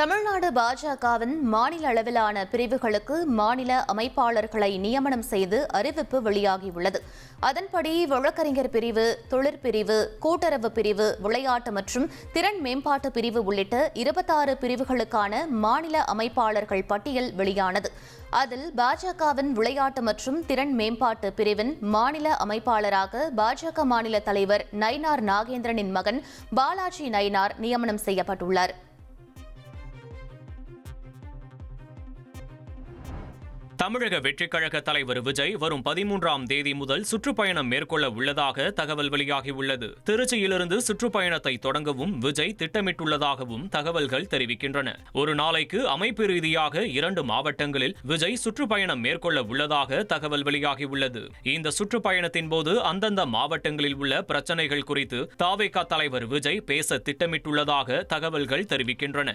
தமிழ்நாடு பாஜகவின் மாநில அளவிலான பிரிவுகளுக்கு மாநில அமைப்பாளர்களை நியமனம் செய்து அறிவிப்பு வெளியாகியுள்ளது. அதன்படி வழக்கறிஞர் பிரிவு தொழிற்பிரிவு கூட்டுறவு பிரிவு விளையாட்டு மற்றும் திறன் மேம்பாட்டு பிரிவு உள்ளிட்ட இருபத்தாறு பிரிவுகளுக்கான மாநில அமைப்பாளர்கள் பட்டியல் வெளியானது. அதில் பாஜகவின் விளையாட்டு மற்றும் திறன் மேம்பாட்டு பிரிவின் மாநில அமைப்பாளராக பாஜக மாநில தலைவர் நயினார் நாகேந்திரனின் மகன் பாலாஜி நயினார் நியமனம் செய்யப்பட்டுள்ளார். தமிழக வெற்றிக் கழக தலைவர் விஜய் வரும் பதிமூன்றாம் தேதி முதல் சுற்றுப்பயணம் மேற்கொள்ள உள்ளதாக தகவல் வெளியாகியுள்ளது. திருச்சியிலிருந்து சுற்றுப்பயணத்தை தொடங்கவும் விஜய் திட்டமிட்டுள்ளதாகவும் தகவல்கள் தெரிவிக்கின்றன. ஒரு நாளைக்கு அமைப்பு ரீதியாக இரண்டு மாவட்டங்களில் விஜய் சுற்றுப்பயணம் மேற்கொள்ள உள்ளதாக தகவல் வெளியாகியுள்ளது. இந்த சுற்றுப்பயணத்தின் போது அந்தந்த மாவட்டங்களில் உள்ள பிரச்சனைகள் குறித்து தாவேகா தலைவர் விஜய் பேச திட்டமிட்டுள்ளதாக தகவல்கள் தெரிவிக்கின்றன.